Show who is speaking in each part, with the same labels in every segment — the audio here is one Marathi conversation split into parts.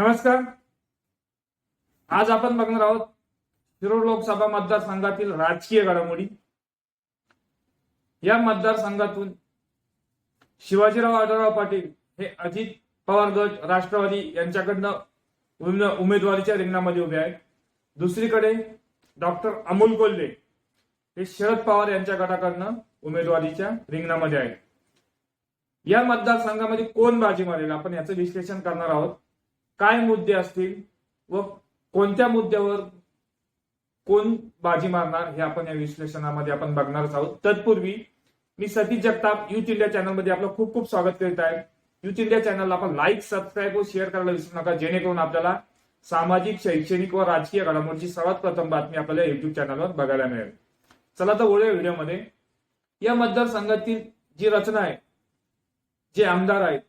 Speaker 1: नमस्कार. आज आपण बघणार आहोत शिरूर लोकसभा मतदारसंघातील राजकीय घडामोडी. या मतदारसंघातून शिवाजीराव आढळराव पाटील हे अजित पवार गट राष्ट्रवादी यांच्याकडनं उमेदवारीच्या रिंगणामध्ये उभे आहेत. दुसरीकडे डॉक्टर अमोल कोल्हे हे शरद पवार यांच्या गटाकडनं उमेदवारीच्या रिंगणामध्ये आहेत. या मतदारसंघामध्ये कोण बाजी मारेल आपण याचं विश्लेषण करणार आहोत. काय मुद्दे असतील व कोणत्या मुद्द्यावर कोण बाजी मारणार हे आपण या विश्लेषणामध्ये आपण बघणारच आहोत. तत्पूर्वी मी सतीश जगताप युथ इंडिया चॅनलमध्ये आपलं खूप खूप स्वागत करीत आहे. युथ इंडिया चॅनलला आपण लाईक सबस्क्राईब व शेअर करायला विसरू नका जेणेकरून आपल्याला सामाजिक शैक्षणिक व राजकीय घडामोडीची सर्वात प्रथम बातमी आपल्याला युट्यूब चॅनलवर बघायला मिळेल. चला तर ओळ्या व्हिडिओमध्ये या मतदारसंघातील जी रचना आहे जे आमदार आहेत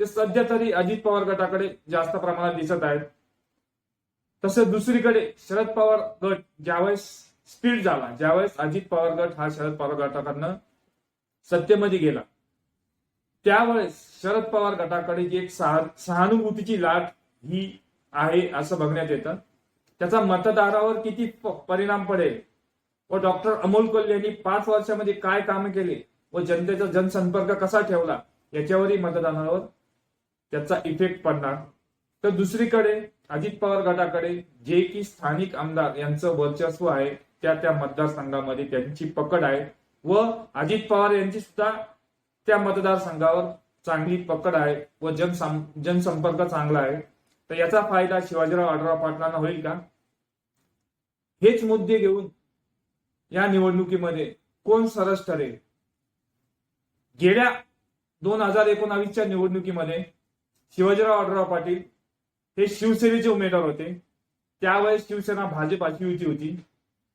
Speaker 1: ते सध्या तरी अजित पवार गटाकडे जास्त प्रमाणात दिसत आहेत. तसं दुसरीकडे शरद पवार गट ज्यावेळेस स्पीड झाला ज्यावेळेस अजित पवार गट हा शरद पवार गटाकडनं सत्तेमध्ये गेला त्यावेळेस शरद पवार गटाकडे जी एक सहानुभूतीची लाट ही आहे असं बघण्यात येतं. त्याचा मतदारावर किती परिणाम पडेल व डॉक्टर अमोल कोल्हे यांनी पाच वर्षामध्ये काय कामे केले व जनतेचा जनसंपर्क कसा ठेवला याच्यावरही मतदानावर त्याचा इफेक्ट पडणार. तर दुसरीकडे अजित पवार गटाकडे जे की स्थानिक आमदार यांचं वर्चस्व आहे त्या त्या मतदारसंघामध्ये त्यांची पकड आहे. व अजित पवार यांची सुद्धा त्या मतदारसंघावर चांगली पकड आहे व जनसं जनसंपर्क चांगला आहे. तर याचा फायदा शिवाजीराव आढराव पाटलांना होईल का? हेच मुद्दे घेऊन या निवडणुकीमध्ये कोण सरस ठरेल? गेल्या दोन हजार एकोणावीसच्या निवडणुकीमध्ये शिवाजीराव आढळराव पाटील हे शिवसेनेचे उमेदवार होते. त्यावेळेस शिवसेना भाजप अशी युती होती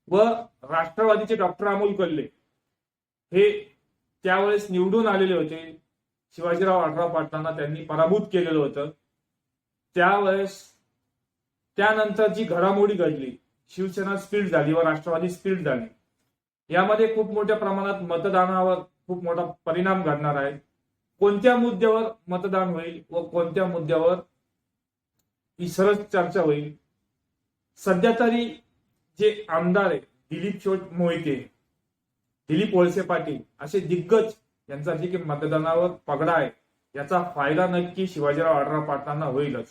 Speaker 1: व राष्ट्रवादीचे डॉक्टर अमोल कोल्हे हे त्यावेळेस निवडून आलेले होते. शिवाजीराव आढराव पाटलांना त्यांनी पराभूत केलेलं होतं. त्यावेळेस त्यानंतर जी घडामोडी घडली शिवसेना स्पीड झाली व राष्ट्रवादी स्पीड झाली. यामध्ये खूप मोठ्या प्रमाणात मतदानावर खूप मोठा परिणाम घडणार आहे. कोणत्या मुद्द्यावर मतदान होईल व कोणत्या मुद्द्यावर ही सरस चर्चा होईल? सध्या तरी जे आमदार आहे दिलीप शोट मोहिते दिलीप वळसे पाटील असे दिग्गज यांचा जे की मतदानावर पगडा आहे याचा फायदा नक्की शिवाजीराव आढळराव पाटलांना होईलच.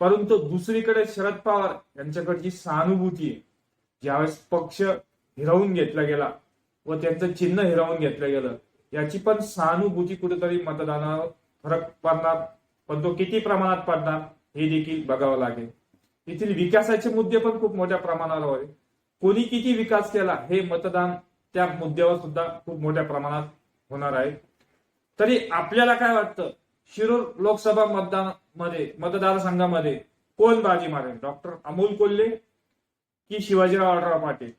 Speaker 1: परंतु दुसरीकडे शरद पवार यांच्याकडची सहानुभूती आहे ज्यावेळेस पक्ष हिरावून घेतला गेला व त्यांचं चिन्ह हिरावून घेतलं गेलं याची पण सहानुभूती कुठेतरी मतदानावर फरक पडणार पण तो किती प्रमाणात पडणार हे देखील बघावं लागेल. येथील विकासाचे मुद्दे पण खूप मोठ्या प्रमाणावर आहे कोणी किती विकास केला हे मतदान त्या मुद्द्यावर सुद्धा खूप मोठ्या प्रमाणात होणार आहे. तरी आपल्याला काय वाटतं? शिरूर लोकसभा मतदानामध्ये मतदारसंघामध्ये कोण बाजी मारेल? डॉक्टर अमोल कोल्हे की शिवाजीराव आढराव पाटील?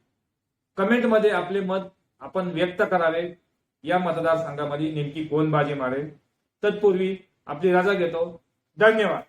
Speaker 1: कमेंटमध्ये आपले मत आपण व्यक्त करावे. या मतदारसंघामध्ये नेमकी कोण बाजी मारेल? तत्पूर्वी आपली रजा घेतो. धन्यवाद.